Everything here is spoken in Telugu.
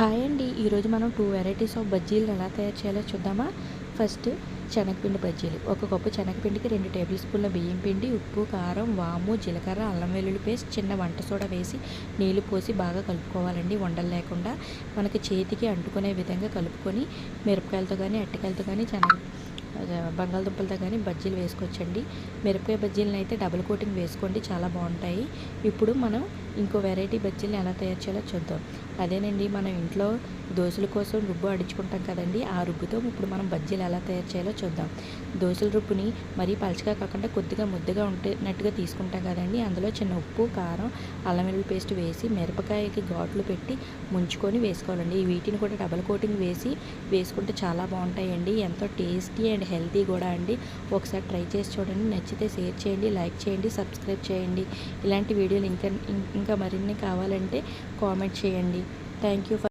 హాయ్ అండి. ఈరోజు మనం టూ వెరైటీస్ ఆఫ్ బజ్జీలు ఎలా తయారు చేయాలో చూద్దామా? ఫస్ట్ శనగపిండి బజ్జీలు. ఒక కప్పు శనగపిండికి రెండు టేబుల్ స్పూన్ల బియ్యం పిండి ఉప్పు కారం వాము జీలకర్ర అల్లం వెల్లుల్లి పేస్ట్ చిన్న వంట సోడా వేసి నీళ్ళు పోసి బాగా కలుపుకోవాలండి. వండలు లేకుండా మనకి చేతికి అంటుకునే విధంగా కలుపుకొని మిరపకాయలతో కానీ అట్టకాయలతో కానీ శనగ బంగాళదుంపలతో కానీ బజ్జీలు వేసుకోవచ్చండి. మిరపకాయ బజ్జీలను అయితే డబుల్ కోటింగ్ వేసుకోండి. చాలా బాగుంటాయి. ఇప్పుడు మనం ఇంకో వెరైటీ బజ్జీలను ఎలా తయారు చేయాలో చూద్దాం. అదేనండి మనం ఇంట్లో దోశల కోసం రుబ్బు అడుచుకుంటాం కదండి. ఆ రుబ్బుతో ఇప్పుడు మనం బజ్జీలు ఎలా తయారు చేయాలో చూద్దాం. దోశల రుబ్బుని మరీ పలచగా కాకుండా కొద్దిగా ముద్దగా ఉంటున్నట్టుగా తీసుకుంటాం కదండి. అందులో చిన్న ఉప్పు కారం అల్లం వెల్లుల్లి పేస్ట్ వేసి మిరపకాయకి ఘాట్లు పెట్టి ముంచుకొని వేసుకోవాలండి. వీటిని కూడా డబల్ కోటింగ్ వేసి వేసుకుంటే చాలా బాగుంటాయండి. ఎంతో టేస్టీ అండ్ హెల్తీ కూడా అండి. ఒకసారి ట్రై చేసి చూడండి. నచ్చితే షేర్ చేయండి లైక్ చేయండి సబ్స్క్రైబ్ చేయండి. ఇలాంటి వీడియోలు ఇంకా ఇంకా మరిన్ని కావాలంటే కామెంట్ చేయండి. Thank you